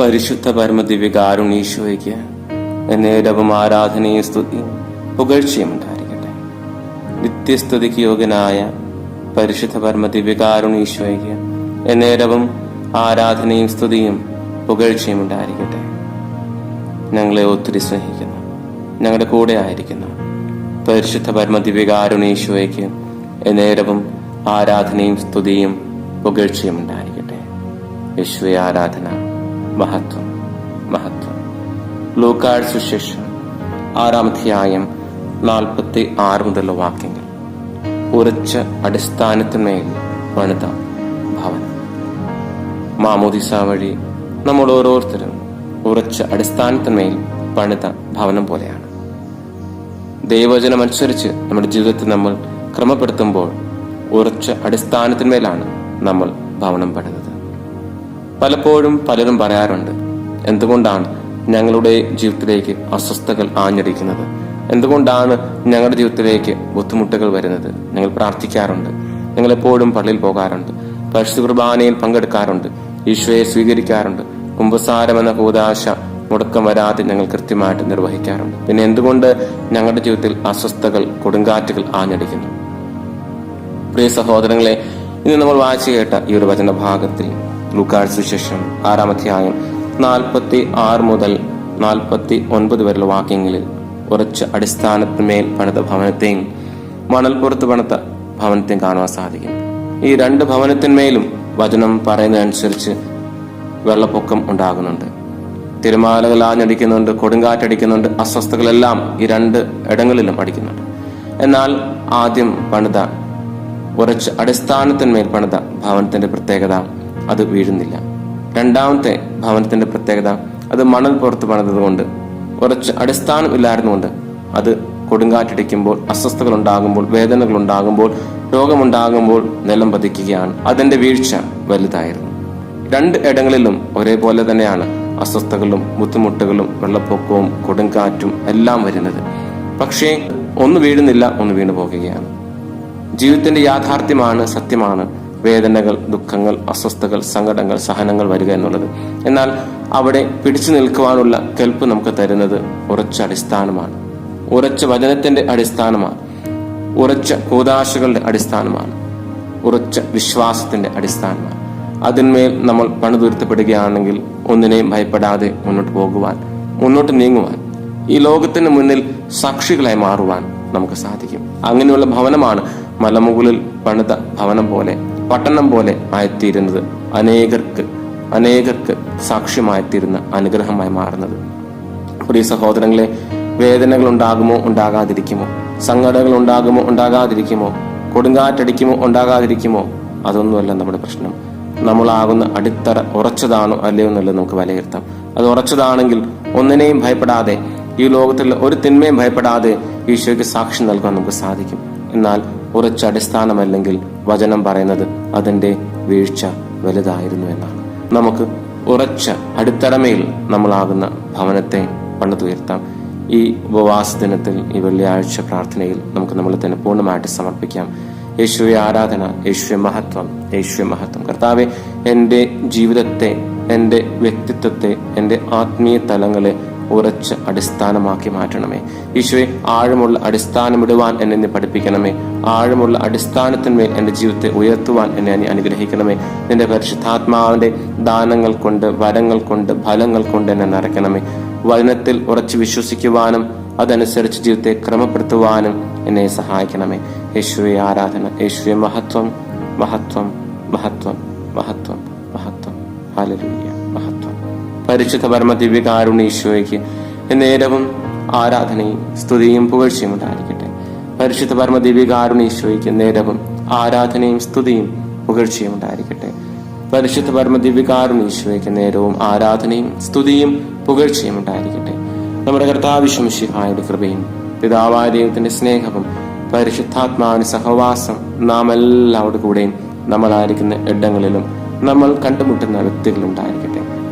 പരിശുദ്ധ പരമദിവ്യകാരുണീശോയ്ക്ക് എന്നേരവും ആരാധനയും സ്തുതി പുകഴ്ചയും ഉണ്ടായിരിക്കട്ടെ നിത്യസ്തുതിക്ക് യോഗ്യനായ പരിശുദ്ധ പരമദിവ്യകാരുണീശോയ്ക്ക് എന്നേരവും ആരാധനയും സ്തുതിയും പുകഴ്ചയും ഉണ്ടായിരിക്കട്ടെ ഞങ്ങളെ ഒത്തിരി സ്നേഹിക്കുന്നു. ഞങ്ങളുടെ കൂടെ ആയിരിക്കുന്നു. പരിശുദ്ധ പരമദിവ്യകാരുണീശോയ്ക്ക് എന്നേരവും ആരാധനയും സ്തുതിയും പുകഴ്ചയും ഉണ്ടായിരിക്കട്ടെ യേശുവെ ആരാധന. മഹത്വം മഹത്വം. ലൂക്കാട് സുശേഷം ആറാമധ്യായം നാൽപ്പത്തി ആറ് മുതലുള്ള വാക്യങ്ങൾ. ഉറച്ച അടിസ്ഥാനത്തിന്മേൽ പണിത ഭവനം. മാമോദിസ വഴി നമ്മൾ ഓരോരുത്തരും ഉറച്ച അടിസ്ഥാനത്തിന്മേൽ പണിത ഭവനം പോലെയാണ്. ദൈവചനമനുസരിച്ച് നമ്മുടെ ജീവിതത്തിൽ നമ്മൾ ക്രമപ്പെടുത്തുമ്പോൾ ഉറച്ച അടിസ്ഥാനത്തിന്മേലാണ് നമ്മൾ ഭവനം പണിതത് പലപ്പോഴും പലരും പറയാറുണ്ട് എന്തുകൊണ്ടാണ് ഞങ്ങളുടെ ജീവിതത്തിലേക്ക് അസ്വസ്ഥതകൾ ആഞ്ഞടിക്കുന്നത്? എന്തുകൊണ്ടാണ് ഞങ്ങളുടെ ജീവിതത്തിലേക്ക് ബുദ്ധിമുട്ടുകൾ വരുന്നത്? ഞങ്ങൾ പ്രാർത്ഥിക്കാറുണ്ട്. ഞങ്ങൾ എപ്പോഴും പള്ളിയിൽ പോകാറുണ്ട്. പരിശുദ്ധ കുർബാനയിൽ പങ്കെടുക്കാറുണ്ട്. ഈശോയെ സ്വീകരിക്കാറുണ്ട്. കുംഭസാരം എന്ന കൂതാശ മുടക്കം വരാതെ ഞങ്ങൾ കൃത്യമായിട്ട് നിർവഹിക്കാറുണ്ട്. പിന്നെ എന്തുകൊണ്ട് ഞങ്ങളുടെ ജീവിതത്തിൽ അസ്വസ്ഥകൾ കൊടുങ്കാറ്റുകൾ ആഞ്ഞടിക്കുന്നു? പ്രിയ സഹോദരങ്ങളെ ഇന്ന് നമ്മൾ വായിച്ചു കേട്ട ഈ ഒരു വചന ഭാഗത്തിൽ ലൂക്കാട് സുശേഷം ആറാമധ്യായം നാൽപ്പത്തി ആറ് മുതൽ നാൽപ്പത്തി ഒൻപത് വരെയുള്ള വാക്യങ്ങളിൽ ഉറച്ച അടിസ്ഥാനത്തിന്മേൽ പണിത ഭവനത്തെയും മണൽപ്പുറത്ത് പണിത ഭവനത്തെയും കാണുവാൻ സാധിക്കും. ഈ രണ്ട് ഭവനത്തിന്മേലും വചനം പറയുന്നതനുസരിച്ച് വെള്ളപ്പൊക്കം ഉണ്ടാകുന്നുണ്ട്. തിരമാലകൾ ആഞ്ഞടിക്കുന്നുണ്ട് കൊടുങ്കാറ്റടിക്കുന്നുണ്ട് അസ്വസ്ഥകളെല്ലാം ഈ രണ്ട് ഇടങ്ങളിലും അടിക്കുന്നുണ്ട്. എന്നാൽ ആദ്യം പണിത ഉറച്ച് അടിസ്ഥാനത്തിന്മേൽ പണിത ഭവനത്തിന്റെ പ്രത്യേകത അത് വീഴുന്നില്ല. രണ്ടാമത്തെ ഭവനത്തിന്റെ പ്രത്യേകത അത് മണൽ പുറത്ത് പണിതതുകൊണ്ട് കുറച്ച് അടിസ്ഥാനം ഇല്ലായിരുന്നുകൊണ്ട് അത് കൊടുങ്കാറ്റടിക്കുമ്പോൾ അസ്വസ്ഥതകൾ ഉണ്ടാകുമ്പോൾ വേദനകൾ ഉണ്ടാകുമ്പോൾ രോഗമുണ്ടാകുമ്പോൾ നിലം പതിക്കുകയാണ്. അതിന്റെ വീഴ്ച വലുതായിരുന്നു. രണ്ട് ഇടങ്ങളിലും ഒരേപോലെ തന്നെയാണ് അസ്വസ്ഥകളും ബുദ്ധിമുട്ടുകളും വെള്ളപ്പൊക്കവും കൊടുങ്കാറ്റും എല്ലാം വരുന്നത്. പക്ഷേ ഒന്ന് വീഴുന്നില്ല ഒന്ന് വീണു പോകുകയാണ് ജീവിതത്തിന്റെ യാഥാർത്ഥ്യമാണ് സത്യമാണ്. വേദനകൾ ദുഃഖങ്ങൾ അസ്വസ്ഥകൾ സങ്കടങ്ങൾ സഹനങ്ങൾ വരിക എന്നുള്ളത്. എന്നാൽ അവിടെ പിടിച്ചു നിൽക്കുവാനുള്ള കെൽപ്പ് നമുക്ക് തരുന്നത് ഉറച്ച അടിസ്ഥാനമാണ്. ഉറച്ച വചനത്തിന്റെ അടിസ്ഥാനമാണ്. ഉറച്ച കൂതാശകളുടെ അടിസ്ഥാനമാണ്. ഉറച്ച വിശ്വാസത്തിന്റെ അടിസ്ഥാനമാണ്. അതിന്മേൽ നമ്മൾ പണിതുരുത്തപ്പെടുകയാണെങ്കിൽ ഒന്നിനെയും ഭയപ്പെടാതെ മുന്നോട്ട് പോകുവാൻ മുന്നോട്ട് നീങ്ങുവാൻ ഈ ലോകത്തിന് മുന്നിൽ സാക്ഷികളായി മാറുവാൻ നമുക്ക് സാധിക്കും. അങ്ങനെയുള്ള ഭവനമാണ് മലമുകളിൽ പണിത ഭവനം പോലെ പട്ടണം പോലെ ആയിത്തീരുന്നത് അനേകർക്ക് അനേകർക്ക് സാക്ഷ്യമായിത്തീരുന്ന അനുഗ്രഹമായി മാറുന്നത്. പ്രിയ സഹോദരങ്ങളെ വേദനകൾ ഉണ്ടാകുമോ ഉണ്ടാകാതിരിക്കുമോ? സങ്കടങ്ങൾ ഉണ്ടാകുമോ ഉണ്ടാകാതിരിക്കുമോ? കൊടുങ്കാറ്റടിക്കുമോ ഉണ്ടാകാതിരിക്കുമോ? അതൊന്നുമല്ല നമ്മുടെ പ്രശ്നം. നമ്മളാകുന്ന അടിത്തറ ഉറച്ചതാണോ അല്ലയോ എന്നുള്ളത് നമുക്ക് വിലയിരുത്താം. അത് ഉറച്ചതാണെങ്കിൽ ഒന്നിനെയും ഭയപ്പെടാതെ ഈ ലോകത്തിൽ ഒരു തിന്മയും ഭയപ്പെടാതെ ഈശോയ്ക്ക് സാക്ഷ്യം നൽകാൻ നമുക്ക് സാധിക്കും. എന്നാൽ ഉറച്ച അടിസ്ഥാനമല്ലെങ്കിൽ വചനം പറയുന്നത് അതിന്റെ വീഴ്ച വലുതായിരുന്നു എന്നാണ്. നമുക്ക് ഉറച്ച അടിത്തറമയിൽ നമ്മളാകുന്ന ഭവനത്തെ പണിതുയർത്താം. ഈ ഉപവാസ ദിനത്തിൽ ഈ വെള്ളിയാഴ്ച പ്രാർത്ഥനയിൽ നമുക്ക് നമ്മളെ തന്നെ പൂർണമായിട്ട് സമർപ്പിക്കാം. യേശുവെ ആരാധന യേശുവെ മഹത്വം യേശുവെ മഹത്വം. കർത്താവെ എന്റെ ജീവിതത്തെ എന്റെ വ്യക്തിത്വത്തെ എന്റെ ആത്മീയ തലങ്ങളെ ഉറച്ച അടിസ്ഥാനമാക്കി മാറ്റണമേ. ഈശോയെ ആഴമുള്ള അടിസ്ഥാനമിടുവാൻ എന്നെ നീ പഠിപ്പിക്കണമേ. ആഴമുള്ള അടിസ്ഥാനത്തിന്മേൽ എന്റെ ജീവിതത്തെ ഉയർത്തുവാൻ എന്നെ നീ അനുഗ്രഹിക്കണമേ. നിന്റെ പരിശുദ്ധാത്മാവിന്റെ ദാനങ്ങൾ കൊണ്ട് വരങ്ങൾ കൊണ്ട് ഫലങ്ങൾ കൊണ്ട് എന്നെ നിറയ്ക്കണമേ. വചനത്തിൽ ഉറച്ച് വിശ്വസിക്കുവാനും അതനുസരിച്ച് ജീവിതത്തെ ക്രമപ്പെടുത്തുവാനും എന്നെ സഹായിക്കണമേ. യേശുവെ ആരാധന യേശുവെ മഹത്വം മഹത്വം മഹത്വം മഹത്വം മഹത്വം. ഹാലലൂയ മഹത്വം. പരിശുദ്ധ പരമ ദിവ്യകാരുണ്യ ഈശോയ്ക്ക് നേരവും ആരാധനയും സ്തുതിയും പുകഴ്ചയും ഉണ്ടായിരിക്കട്ടെ. പരിശുദ്ധ പരമ ദിവ്യകാരുണ്യ നേരവും ആരാധനയും സ്തുതിയും പുകഴ്ചയും ഉണ്ടായിരിക്കട്ടെ. പരിശുദ്ധ പരമ ദിവ്യകാരുണ്യ നേരവും ആരാധനയും സ്തുതിയും പുകഴ്ചയും ഉണ്ടായിരിക്കട്ടെ. നമ്മുടെ കർത്താവിശ്വമിഷിഹായുടെ കൃപയും പിതാവായ ദൈവത്തിന്റെ സ്നേഹവും പരിശുദ്ധാത്മാവിന് സഹവാസം നാം എല്ലാവരുടെ കൂടെയും നമ്മളായിരിക്കുന്ന ഇടങ്ങളിലും നമ്മൾ കണ്ടുമുട്ടുന്ന വ്യക്തികളുണ്ടായിരിക്കട്ടെ.